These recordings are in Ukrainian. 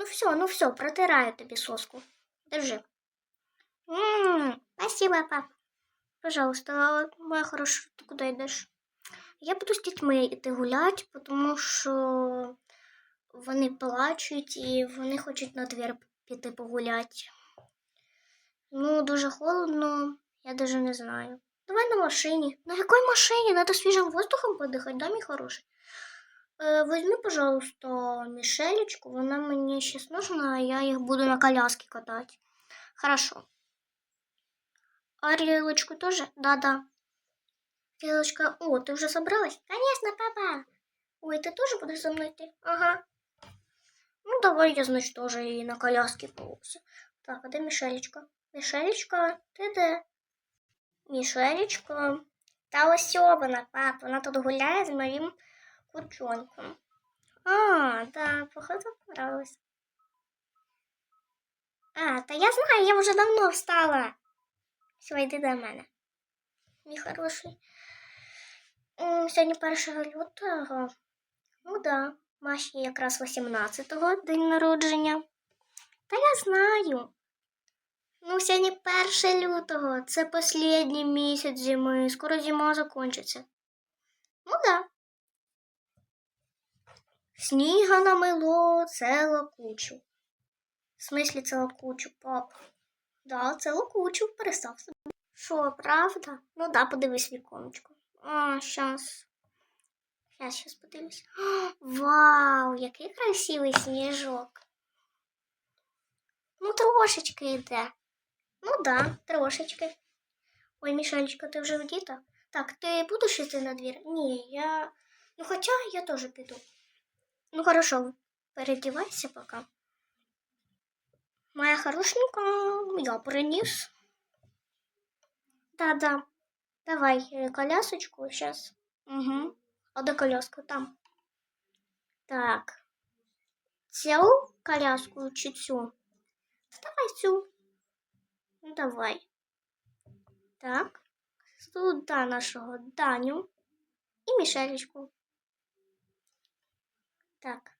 Ну все, ну все, протираю тобі соску. Держи. Ммм, спасибо, пап. Пожалуйста, моя хороша, ти куди йдеш? Я буду з дітьми йти гуляти, тому що вони плачуть і вони хочуть на двір піти погуляти. Ну, дуже холодно, я даже не знаю. Давай на машині. На якій машині? Надо свіжим воздухом подихати, да, мій хороший? Е, Возьми, пожалуйста, Мішелечку, вона мені зараз нужна, а я їх буду на коляске катати. Хорошо. А Рилочку тоже? Да-да. Рилочка, о, ты уже собралась? Конечно, папа. Ой, ты тоже будешь со мной идти? Ага. Ну, давай я, значит, тоже и на коляске повозю. Так, а де Мішелечка? Мішелечка, ти де? Мішелечка. Та ось вона, пап, вона тут гуляє з моїм курчонком. А, да, походу понравилось. А, та я знаю, я вже давно встала. Все, йди до мене. Мій хороший. Сьогодні 1 лютого. Ну да, Маші якраз 18-го день народження. Та я знаю. Ну, сьогодні 1 лютого. Це останній місяць зими. Скоро зима закінчиться. Ну да. Сніга намило цілу кучу. В смислі цілу кучу, пап? Да, цілу кучу, перестав собі. Що, правда? Ну да, подивись віконечко. А, щас. Щас, щас подивлюсь. Вау, який красивий сніжок. Ну, трошечки йде. Ну да, трошечки. Ой, Мішелечка, ти вже вдіта? Так, ти будеш йти на двір? Ні, я. Ну, хоча я теж піду. Ну, хорошо, передівайся пока. Моя хорошенька, я приніс. Да-да. Давай э, колясочку сейчас. Угу. А де коляска? Там. Так. Цю коляску чи цю? Давай цю. Ну, давай. Так. Сюда нашого Даню і Мішелечку. Так.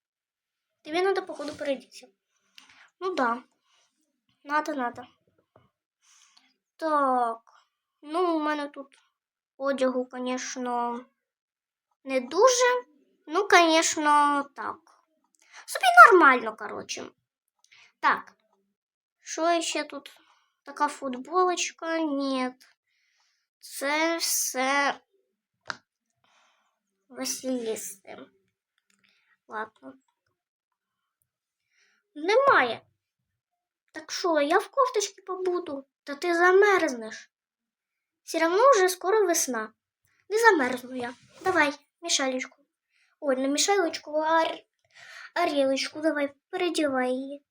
Тобі надо, походу, перейдіться. Ну да. Надо, надо. Так. Ну, у мене тут одягу, звісно, не дуже. Ну, звісно, так. Собі нормально, коротше. Так. Що ще тут? Така футболочка? Ні. Це все Василісти. Ладно. Немає. Так що, я в кофточці побуду, та ти замерзнеш. Все равно вже скоро весна. Не замерзну я. Давай, мішалечку. Ой, не мішалечку, а арілочку давай, передівай її.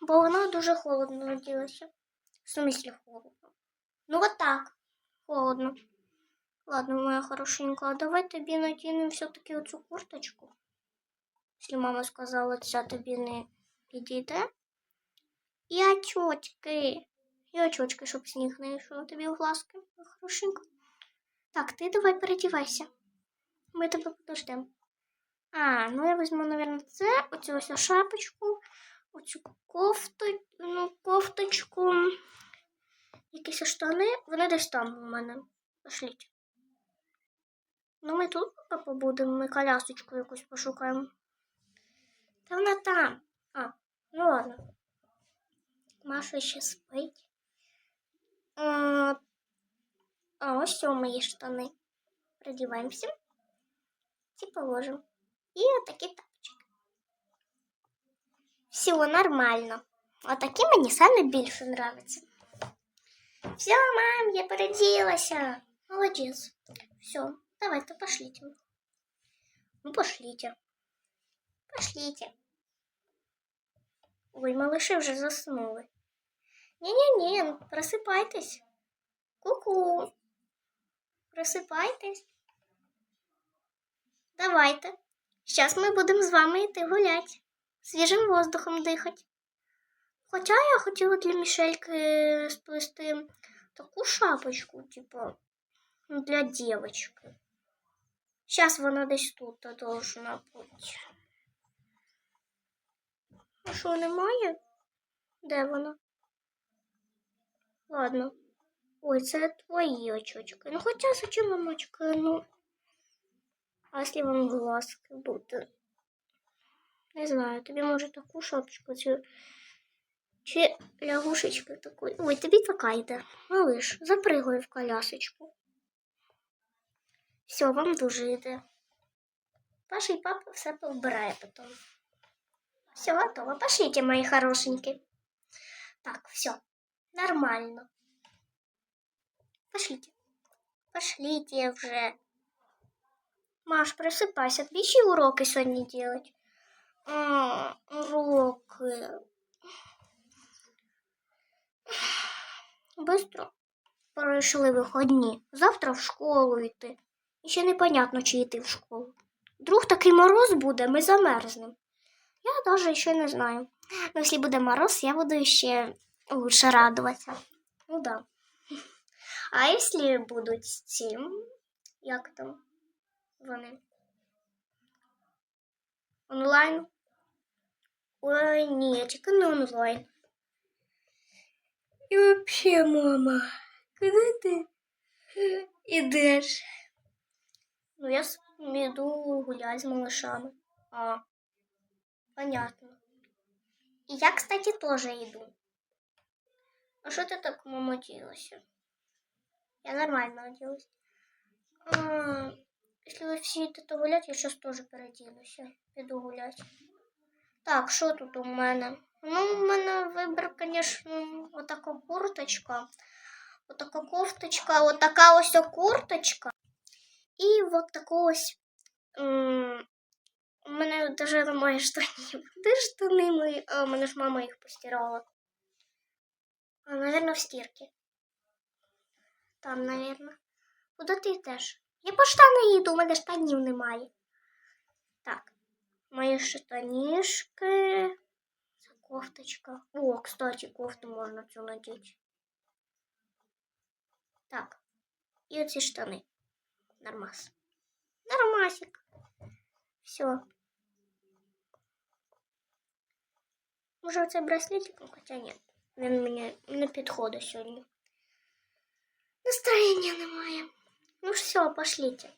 Бо вона дуже холодно наділася. В смислі холодно. Ну от так. Холодно. Ладно, моя хорошенька, а давай тобі надінемо все-таки оцю курточку. Якщо мама сказала, ця тобі не підійде. І очочки. І очочки, щоб сніг не йшов тобі у глазки. Хорошенько. Так, ти давай передівайся. Ми тебе подождемо. А, ну я візьму, мабуть, це, оцю ось шапочку, оцю кофту, ну, кофточку, якісь штани. Вони десь там у мене. Пошліть. Ну, ми тут побудемо, ми колясочку якусь пошукаємо. Та вона там. А, ну ладно. Маша ще спить. А, а ось це мої штани. Продіваємося. Ці положимо. І отакі тапочки. Все нормально. Отакі мені саме більше нравиться. Все, мам, я переділася. Молодець. Все, давайте пошлите. Ну, пошлите. Пошлите. Ой, малыши вже заснули. Ні-ні-ні, просипайтесь. Ку-ку. Просипайтесь. Давайте. Зараз ми будемо з вами йти гуляти. Свіжим воздухом дихати. Хоча я хотіла для Мішельки сплести таку шапочку, типу, для дівчинки. Зараз вона десь тут должна бути. Ну, Що, немає? Де вона? Ладно. Ой, це твої очочки. Ну, хоча зачем вам очки? Ну. А якщо вам глазки бути? Не знаю, тобі може таку шапочку цю. Чи лягушечку таку. Ой, тобі така йде. Малиш, запригай в колясочку. Все, вам дуже йде. Паша і папа все повбирає потім. Все готово. Пошлите, мои хорошенькие. Так, все. Нормально. Пошлите. Пошлите вже. Маш, просыпайся. Ще уроки сьогодні делать. А, уроки. Быстро пройшли виходні. Завтра в школу йти. І ще непонятно, чи йти в школу. Вдруг такий мороз буде, ми замерзнемо. Я даже ще не знаю. Но если буде мороз, я буду ще лучше радуватися. Ну да. А если будуть ці, як там вони? Онлайн? Ой, ні, тільки не онлайн. І вообще, мама, куди ти ідеш? Ну, я с- іду гуляти з малышами. А, понятно. И я, кстати, тоже иду. А что ты так, мама, оделась? Я нормально оделась. А, если вы все идете гулять, я сейчас тоже переоденусь. Иду гулять. Так, що тут у мене? Ну, у мене вибір, звісно, отака курточка. Отака кофточка, отака ось курточка. І от така ось. м, У мене навіть немає штанів. Де штани мої? А, у мене ж мама їх постирала. А, наверное, в стирке. Там, наверное. Куди ти йдеш? Я по штани їду, у мене штанів немає. Так. Мої штанішки. Це кофточка. О, кстати, кофту можна цю надіти. Так. І оці штани. Нормас. Нормасик. Все. Може, оцей браслетик, Ну, хоча ні. Він мені не підходить сьогодні. Настроєння немає. Ну все, пошлите.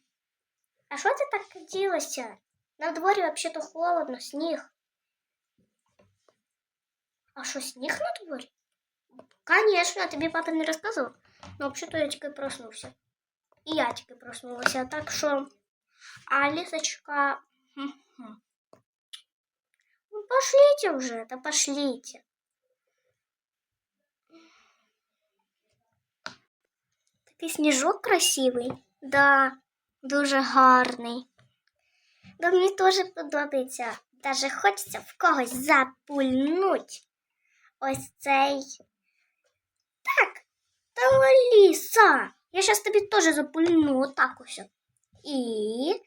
А що ти так ділося? На дворі взагалі-то холодно, сніг. А що, сніг на дворі? Конечно, тобі папа не розказував. Ну, взагалі-то я тільки проснувся. І я тільки проснулася. Так що, Алисочка... хм-хм. Ну, пошлите уже, да пошлите. Такий сніжок красивий. Да, дуже гарний. Да мені теж подобається. Даже хочеться в когось запульнуть. Ось цей. Так, там Аліса. Я зараз тобі теж запульну отак ось. І.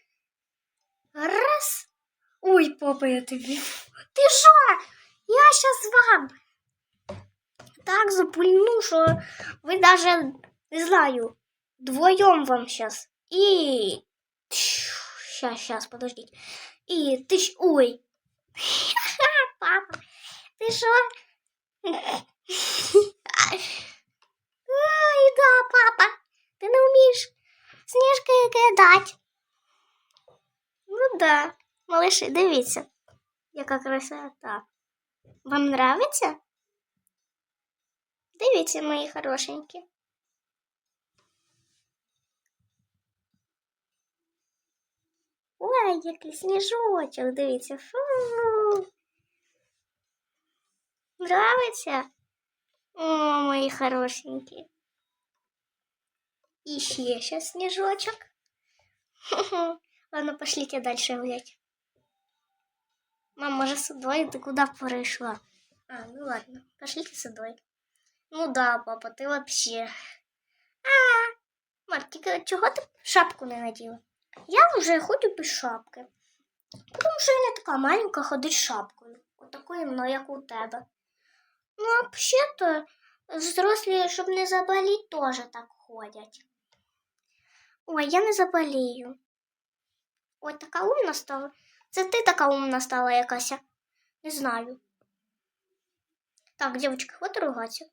Раз. Ой, папа, я тобі. Ти що? Я щас вам так запульну, що ви даже, не знаю, вдвоем вам сейчас. И... Сейчас, сейчас, подождите. И тысяч... Ой. Папа, ты что? Ай, да, папа, ты не умеешь снежкою кидати. Ну да. Малыши, дивіться, яка красота. Вам нравиться? Дивіться, мої хорошенькі. Ой, який сніжочок, дивіться. Фу. Нравиться? О, мої хорошенькі. І ще сейчас снежочек. Хе-хе. Ладно, пошлите дальше гулять. Мам, может, с удой? Ты куда пришла? А, ну ладно, пошлите с удой. Ну да, папа, ты вообще. А, Мартика, чого ти шапку не наділа? Я вже ходжу без шапки. Тому що я не така маленька ходить з шапкою. Отакою, ну, як у тебе. Ну, а взагалі-то взрослі, щоб не заболіти, теж так ходять. Ой, я не заболію. Ой, така умна стала. Це ти така умна стала якась. Не знаю. Так, девочки, хватит ругаться.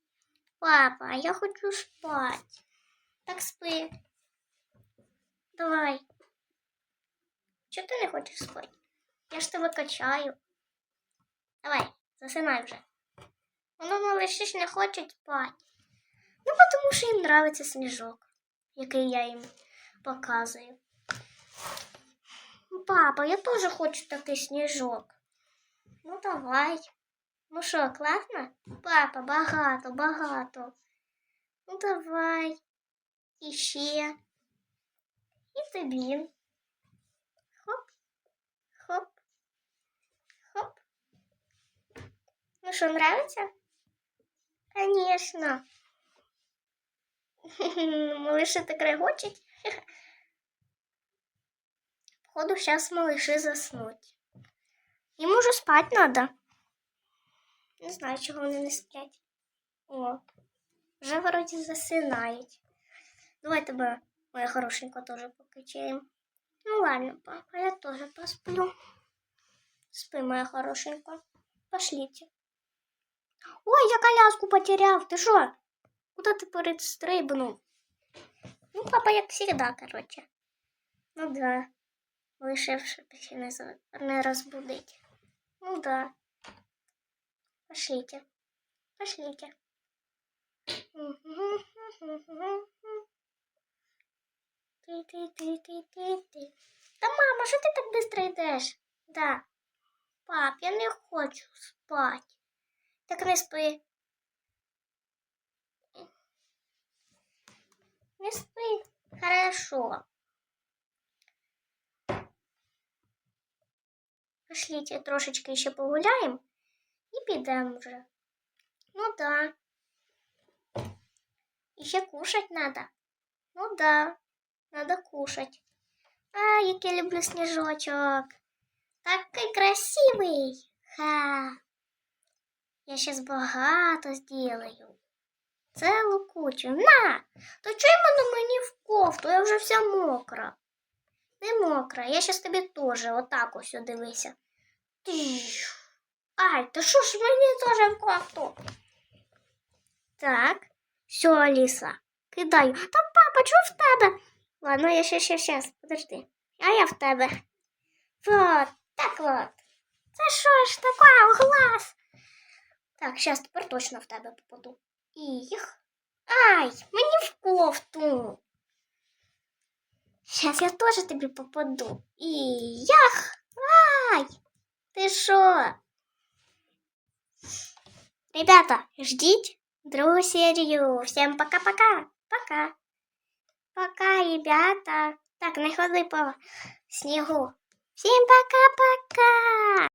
Папа, я хочу спать. Так спи. Давай. Чого ти не хочеш спати? Я ж тебе качаю. Давай, засинай вже. Воно малыші ж не хочуть спати. Ну, тому що їм нравиться сніжок, який я їм показую. Папа, я теж хочу такий сніжок. Ну, давай. Ну що, класно? Папа, багато, багато. Ну, давай. І ще. І. Хоп, хоп, хоп. Ну що, нравится? Конечно. Малыши так регочуть. Походу, сейчас малыши заснуть. Им уже спать надо. Не знаю, чого вони не сплять. О, вже вроді засинають. Давай тебе, моя хорошенька, теж покачаємо. Ну ладно, папа, я тоже посплю. Спи, моя хорошенька. Пошлите. Ой, я коляску потерял. Ты что? Куда ты перестрибнул? Ну, папа, як всегда, короче. Ну да. Лишив, щоб ще не, не розбудить. Ну да. Пошлите. Пошлите. Ти-ти-ти-ти-ти-ти. Та мама, що ти так быстро йдеш? Да. Пап, я не хочу спать. Так не спи. Не спи. Хорошо. Пошлите трошечки ще погуляємо і підемо вже. Ну да. І ще кушать надо. Ну да, надо кушать. А, як я люблю сніжочок. Такий красивий. Ха. Я сейчас багато сделаю. Целу кучу. На! То чого на мені в кофту? Я вже вся мокра. Не мокра. Я щас тобі теж отак ось дивися. Ай, та що ж мені теж в кофту? Так. Все, Аліса, кидаю. Та папа, чого в тебе? Ладно, я ще, ще, ще, подожди. А я в тебе. Вот, так вот. Це що ж таке, глаз? Так, зараз тепер точно в тебе попаду. Їх. Ай, мені в кофту. Зараз я теж тобі попаду. І ях! Ай! Ти що? Ребята, ждіть другу серію. Всім пока-пока. Пока. Пока, ребята. Так, не ходи по снігу. Всім пока-пока.